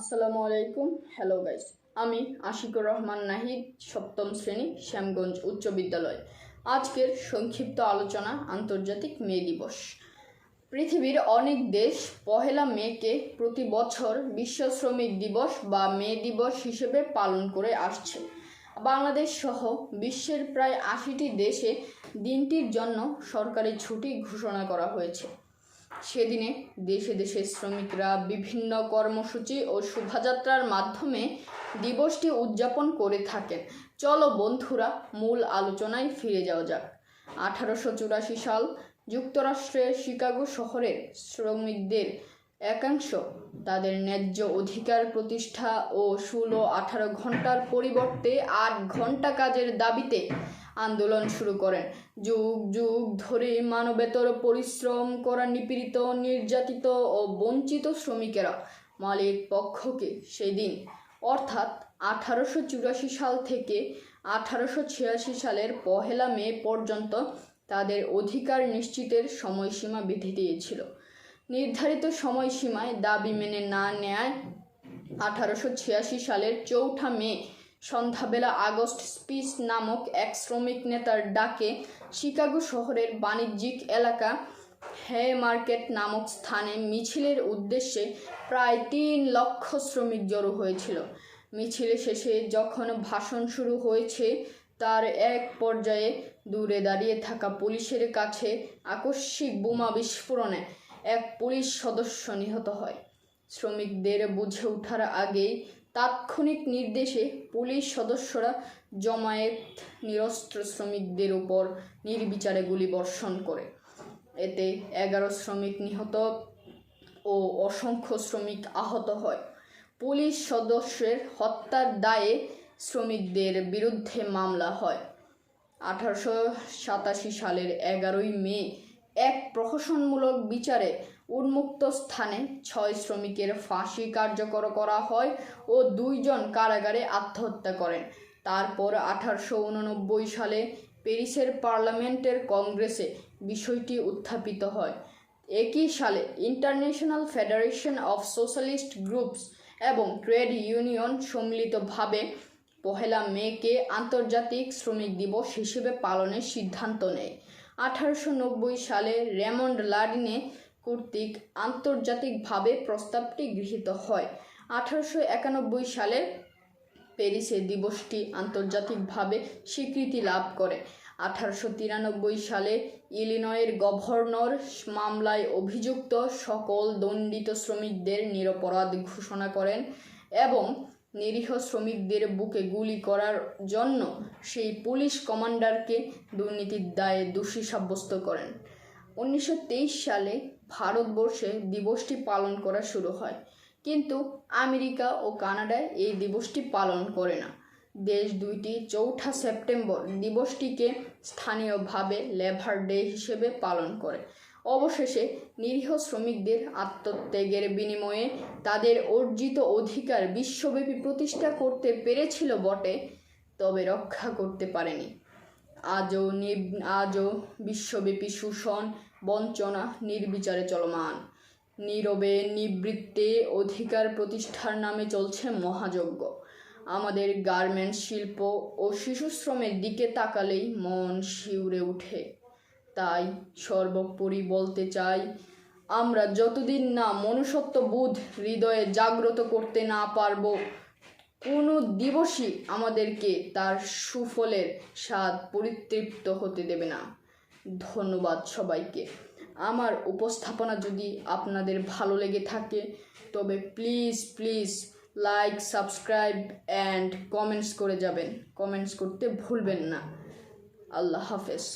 আসসালামু আলাইকুম। Hello guys আমি আশিকুর রহমান নাহিদ, সপ্তম শ্রেণি, শ্যামগঞ্জ উচ্চ বিদ্যালয়। আজকের সংক্ষিপ্ত আলোচনা আন্তর্জাতিক মে দিবস। পৃথিবীর অনেক দেশ পহেলা মেকে প্রতি বছর বিশ্ব শ্রমিক দিবস বা মে দিবস হিসেবে পালন করে আসছে। বাংলাদেশ সহ বিশ্বের প্রায় আশিটি দেশে দিনটির জন্য সরকারি ছুটি ঘোষণা করা হয়েছে। সেদিনে দেশে দেশে শ্রমিকরা বিভিন্ন কর্মসূচি ও শোভাযাত্রার মাধ্যমে দিবসটি উদযাপন করে থাকেন। চলো বন্ধুরা, মূল আলোচনায় ফিরে যাওয়া যাক। আঠারোশো চুরাশি সাল যুক্তরাষ্ট্রের শিকাগো শহরের শ্রমিকদের একাংশ তাদের ন্যায্য অধিকার প্রতিষ্ঠা ও ষোলো আঠারো ঘণ্টার পরিবর্তে আট ঘণ্টা কাজের দাবিতে আন্দোলন শুরু করেন। যুগ যুগ ধরে মানবেতর পরিশ্রম করা নিপীড়িত, নির্যাতিত ও বঞ্চিত শ্রমিকেরা মালিক পক্ষকে সেদিন, অর্থাৎ আঠারোশো চুরাশি সাল থেকে আঠারোশো ছিয়াশি সালের পহেলা মে পর্যন্ত তাদের অধিকার নিশ্চিতের সময়সীমা বেঁধে দিয়েছিল। নির্ধারিত সময়সীমায় দাবি মেনে না নেয় আঠারোশো ছিয়াশি সালের চৌঠা মে, সন্ধ্যাবেলা আগস্ট স্পিচ নামক এক শ্রমিক নেতার ডাকে শিকাগো শহরের বাণিজ্যিক এলাকা হে মার্কেট নামক স্থানে মিছিলের উদ্দেশ্যে প্রায় তিন লক্ষ শ্রমিক জড়ো হয়েছিল। মিছিলের শেষে যখন ভাষণ শুরু হয়েছে, তার এক পর্যায়ে দূরে দাঁড়িয়ে থাকা পুলিশের কাছে আকস্মিক বোমা বিস্ফোরণে এক পুলিশ সদস্য নিহত হয়। শ্রমিকদের বুঝে ওঠার আগেই তাৎক্ষণিক নির্দেশে পুলিশ সদস্যরা জমায়েত নিরস্ত্র শ্রমিকদের উপর নির্বিচারে গুলি বর্ষণ করে। এতে এগারো শ্রমিক নিহত ও অসংখ্য শ্রমিক আহত হয়। পুলিশ সদস্যের হত্যার দায়ে শ্রমিকদের বিরুদ্ধে মামলা হয়। আঠারোশো সাতাশি সালের এগারোই মে এক প্রহসনমূলক বিচারে উন্মুক্ত স্থানে ছয় শ্রমিকের ফাঁসি কার্যকর করা হয় ও দুইজন কারাগারে আত্মহত্যা করেন। তারপর আঠারোশো উননব্বই সালে প্যারিসের পার্লামেন্টের কংগ্রেসে বিষয়টি উত্থাপিত হয়। একই সালে international federation of socialist groups এবং ট্রেড ইউনিয়ন সম্মিলিতভাবে পহেলা মেকে আন্তর্জাতিক শ্রমিক দিবস হিসেবে পালনের সিদ্ধান্ত নেয়। আঠারোশো নব্বই সালে রেমন্ড লাডিনে কর্তৃক আন্তর্জাতিকভাবে প্রস্তাবটি গৃহীত হয়। আঠারোশো একানব্বই সালে প্যারিসে দিবসটি আন্তর্জাতিকভাবে স্বীকৃতি লাভ করে। আঠারোশো তিরানব্বই সালে ইলিনয়ের গভর্নর মামলায় অভিযুক্ত সকল দণ্ডিত শ্রমিকদের নিরপরাধ ঘোষণা করেন এবং নিরীহ শ্রমিকদের বুকে গুলি করার জন্য সেই পুলিশ কমান্ডারকে দুর্নীতির দায়ে দোষী সাব্যস্ত করেন। উনিশশো তেইশ সালে ভারতবর্ষে দিবসটি পালন করা শুরু হয়। কিন্তু আমেরিকা ও কানাডায় এই দিবসটি পালন করে না। দেশ দুইটি চৌঠা সেপ্টেম্বর দিবসটিকে স্থানীয়ভাবে লেবার ডে হিসেবে পালন করে। অবশেষে নিরীহ শ্রমিকদের আত্মত্যাগের বিনিময়ে তাদের অর্জিত অধিকার বিশ্বব্যাপী প্রতিষ্ঠা করতে পেরেছিল বটে, তবে রক্ষা করতে পারেনি। আজও আজও বিশ্বব্যাপী শোষণ, বঞ্চনা, নির্বিচারে চলমান। নীরবে নিবৃত্তে অধিকার প্রতিষ্ঠার নামে চলছে মহাযজ্ঞ। আমাদের গার্মেন্টস শিল্প ও শিশুশ্রমের দিকে তাকালেই মন শিউরে ওঠে তাই সর্বোপরি বলতে চাই, আমরা যতদিন না মনুষ্যত্ব বোধ হৃদয়ে জাগ্রত করতে না পারব, কোনো দিবসই আমাদেরকে তার সুফলের স্বাদ পরিতৃপ্ত হতে দেবে না। ধন্যবাদ সবাইকে। আমার উপস্থাপনা যদি আপনাদের ভালো লেগে থাকে, তবে please please like, subscribe and comments করে যাবেন। কমেন্টস করতে ভুলবেন না। আল্লাহ হাফেজ।